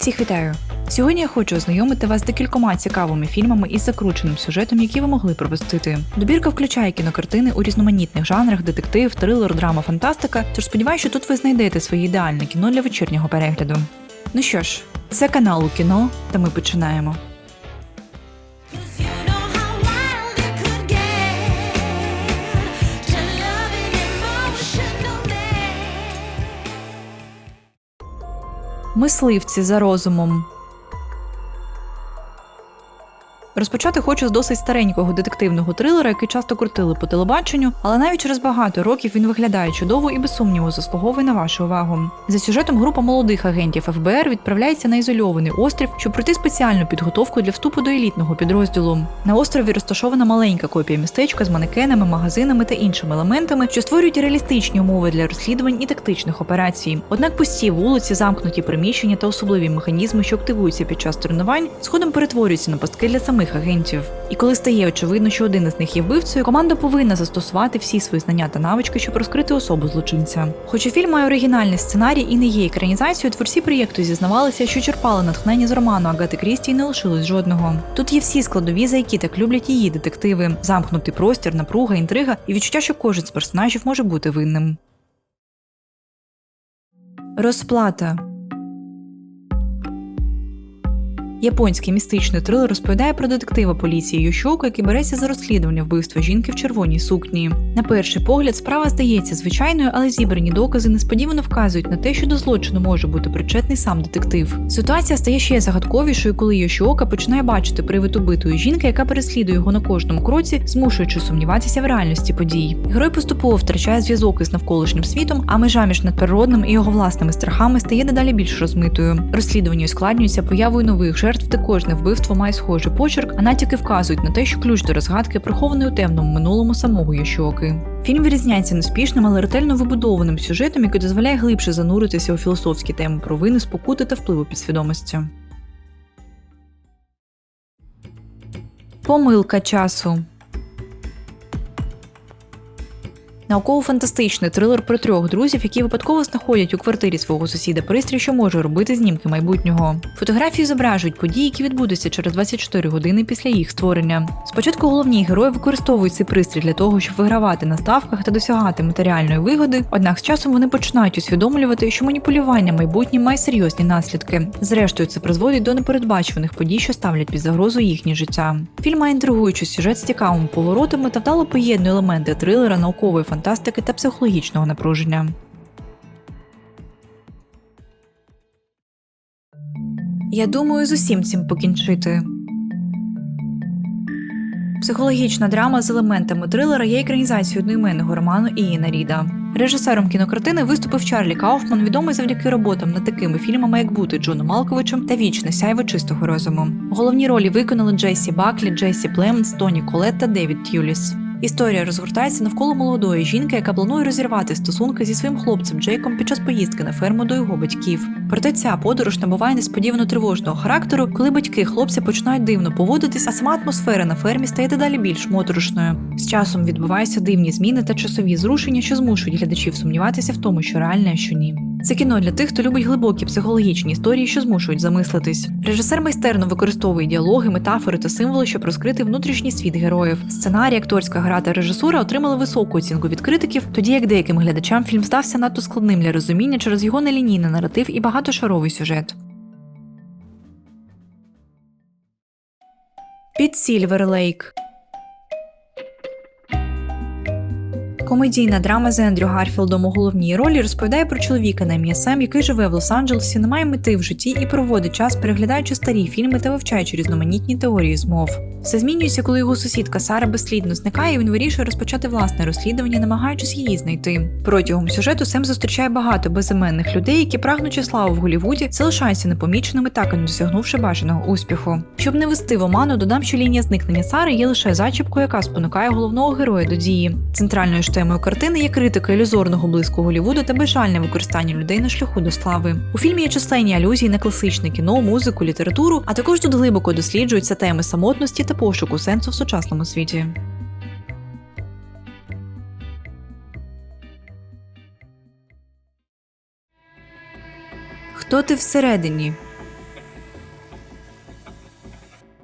Всіх вітаю! Сьогодні я хочу ознайомити вас з декількома цікавими фільмами із закрученим сюжетом, які ви могли пропустити. Добірка включає кінокартини у різноманітних жанрах: детектив, трилер, драма, фантастика. Тож сподіваюся, що тут ви знайдете своє ідеальне кіно для вечірнього перегляду. Ну що ж, це канал у кіно, та ми починаємо. Мисливці за розумом. Розпочати хочу з досить старенького детективного трилера, який часто крутили по телебаченню, але навіть через багато років він виглядає чудово і без сумніву заслуговує на вашу увагу. За сюжетом група молодих агентів ФБР відправляється на ізольований острів, щоб пройти спеціальну підготовку для вступу до елітного підрозділу. На острові розташована маленька копія містечка з манекенами, магазинами та іншими елементами, що створюють реалістичні умови для розслідувань і тактичних операцій. Однак пусті вулиці, замкнуті приміщення та особливі механізми, що активуються під час тренувань, згодом перетворюються на пастки для самих агентів. І коли стає очевидно, що один із них є вбивцею, команда повинна застосувати всі свої знання та навички, щоб розкрити особу злочинця. Хоча фільм має оригінальний сценарій і не є екранізацією, творці проєкту зізнавалися, що черпали натхнення з роману Агати Крісті і не лишилось жодного. Тут є всі складові, за які так люблять її детективи: замкнутий простір, напруга, інтрига і відчуття, що кожен з персонажів може бути винним. Розплата Японський містичний трилер розповідає про детектива поліції Йошоко, який береться за розслідування вбивства жінки в червоній сукні. На перший погляд, справа здається звичайною, але зібрані докази несподівано вказують на те, що до злочину може бути причетний сам детектив. Ситуація стає ще загадковішою, коли Йошока починає бачити привид убитої жінки, яка переслідує його на кожному кроці, змушуючи сумніватися в реальності подій. Герой поступово втрачає зв'язок із навколишнім світом, а межа між надприродним і його власними страхами стає дедалі більш розмитою. Розслідування ускладнюється появою нових жертв, де кожне вбивство має схожий почерк, а натяки вказують на те, що ключ до розгадки прихований у темному минулому самого Ящоки. Фільм вирізняється неспішним, але ретельно вибудованим сюжетом, який дозволяє глибше зануритися у філософські теми провини, спокути та впливу підсвідомості. Помилка часу. Науково-фантастичний трилер про трьох друзів, які випадково знаходять у квартирі свого сусіда пристрій, що може робити знімки майбутнього. Фотографії зображують події, які відбудуться через 24 години після їх створення. Спочатку головні герої використовують цей пристрій для того, щоб вигравати на ставках та досягати матеріальної вигоди. Однак з часом вони починають усвідомлювати, що маніпулювання майбутнім має серйозні наслідки. Зрештою, це призводить до непередбачуваних подій, що ставлять під загрозу їхнє життя. Фільм має інтригуючий сюжет з цікавими поворотами та вдало поєднує елементи трилера, наукової фантастики та психологічного напруження. Я думаю, з усім цим покінчити. Психологічна драма з елементами трилера є екранізацією одноіменного роману Іїна Ріда. Режисером кінокартини виступив Чарлі Кауфман, відомий завдяки роботам над такими фільмами, як бути Джоном Малковичем та Вічне сяйво чистого розуму. Головні ролі виконали Джесі Баклі, Джесі Племенс, Тоні Колет та Девід Тюліс. Історія розгортається навколо молодої жінки, яка планує розірвати стосунки зі своїм хлопцем Джейком під час поїздки на ферму до його батьків. Проте ця подорож набуває несподівано тривожного характеру, коли батьки хлопця починають дивно поводитись, а сама атмосфера на фермі стає дедалі більш моторошною. З часом відбуваються дивні зміни та часові зрушення, що змушують глядачів сумніватися в тому, що реальне, а що ні. Це кіно для тих, хто любить глибокі психологічні історії, що змушують замислитись. Режисер майстерно використовує діалоги, метафори та символи, щоб розкрити внутрішній світ героїв. Сценарій, акторська гра та режисура отримали високу оцінку від критиків, тоді як деяким глядачам фільм стався надто складним для розуміння через його нелінійний наратив і багатошаровий сюжет. Під Сільвер Лейк Комедійна драма з Ендрю Гарфілдом у головній ролі розповідає про чоловіка на ім'я Сем, який живе в Лос-Анджелесі, не має мети в житті і проводить час, переглядаючи старі фільми та вивчаючи різноманітні теорії змов. Все змінюється, коли його сусідка Сара безслідно зникає, і він вирішує розпочати власне розслідування, намагаючись її знайти. Протягом сюжету Сем зустрічає багато безіменних людей, які, прагнучи славу в Голлівуді, залишаються непоміченими, так і не досягнувши бажаного успіху. Щоб не вести в оману, додам, що лінія зникнення Сари є лише зачіпкою, яка спонукає головного героя до дії. Центральною темою картини є критика ілюзорного блиску Голлівуду та безжальне використання людей на шляху до слави. У фільмі є численні алюзії на класичне кіно, музику, літературу, а також тут глибоко досліджуються теми самотності та пошуку сенсу в сучасному світі. Хто ти всередині?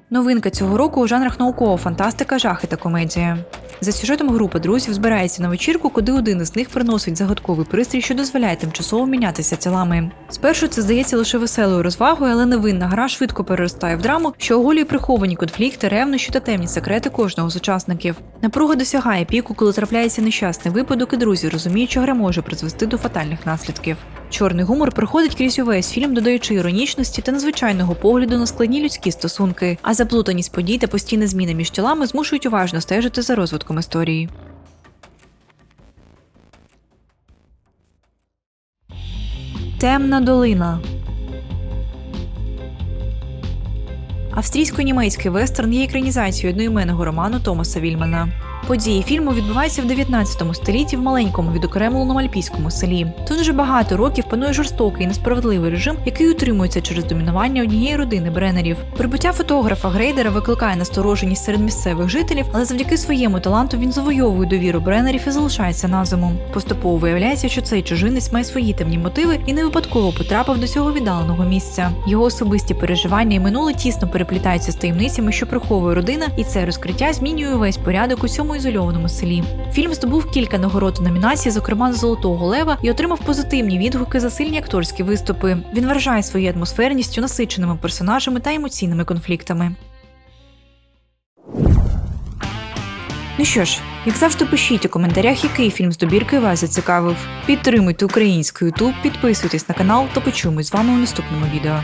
Новинка цього року у жанрах наукова фантастика, жахи та комедія. За сюжетом група друзів збирається на вечірку, куди один із них приносить загадковий пристрій, що дозволяє тимчасово мінятися тілами. Спершу це здається лише веселою розвагою, але невинна гра швидко переростає в драму, що оголює приховані конфлікти, ревнощі та темні секрети кожного з учасників. Напруга досягає піку, коли трапляється нещасний випадок, і друзі розуміють, що гра може призвести до фатальних наслідків. Чорний гумор проходить крізь увесь фільм, додаючи іронічності та незвичайного погляду на складні людські стосунки, а заплутаність подій та постійні зміни між тілами змушують уважно стежити за розвитком історії. Темна долина. Австрійсько-німецький вестерн є екранізацією одноіменного роману Томаса Вільмана. Події фільму відбуваються в 19 столітті в маленькому відокремленому альпійському селі. Тут вже багато років панує жорстокий і несправедливий режим, який утримується через домінування однієї родини Бреннерів. Прибуття фотографа Грейдера викликає настороженість серед місцевих жителів, але завдяки своєму таланту він завойовує довіру Бреннерів і залишається на зиму. Поступово виявляється, що цей чужинець має свої темні мотиви і не випадково потрапив до цього віддаленого місця. Його особисті переживання і минуле тісно переплітаються з таємницями, що приховує родина, і це розкриття змінює весь порядок у цьому ізольованому селі. Фільм здобув кілька нагород у номінації, зокрема Золотого Лева, і отримав позитивні відгуки за сильні акторські виступи. Він вражає своєю атмосферністю, насиченими персонажами та емоційними конфліктами. Ну що ж, як завжди, пишіть у коментарях, який фільм з добірки вас зацікавив. Підтримуйте український YouTube, підписуйтесь на канал та почуємось з вами у наступному відео.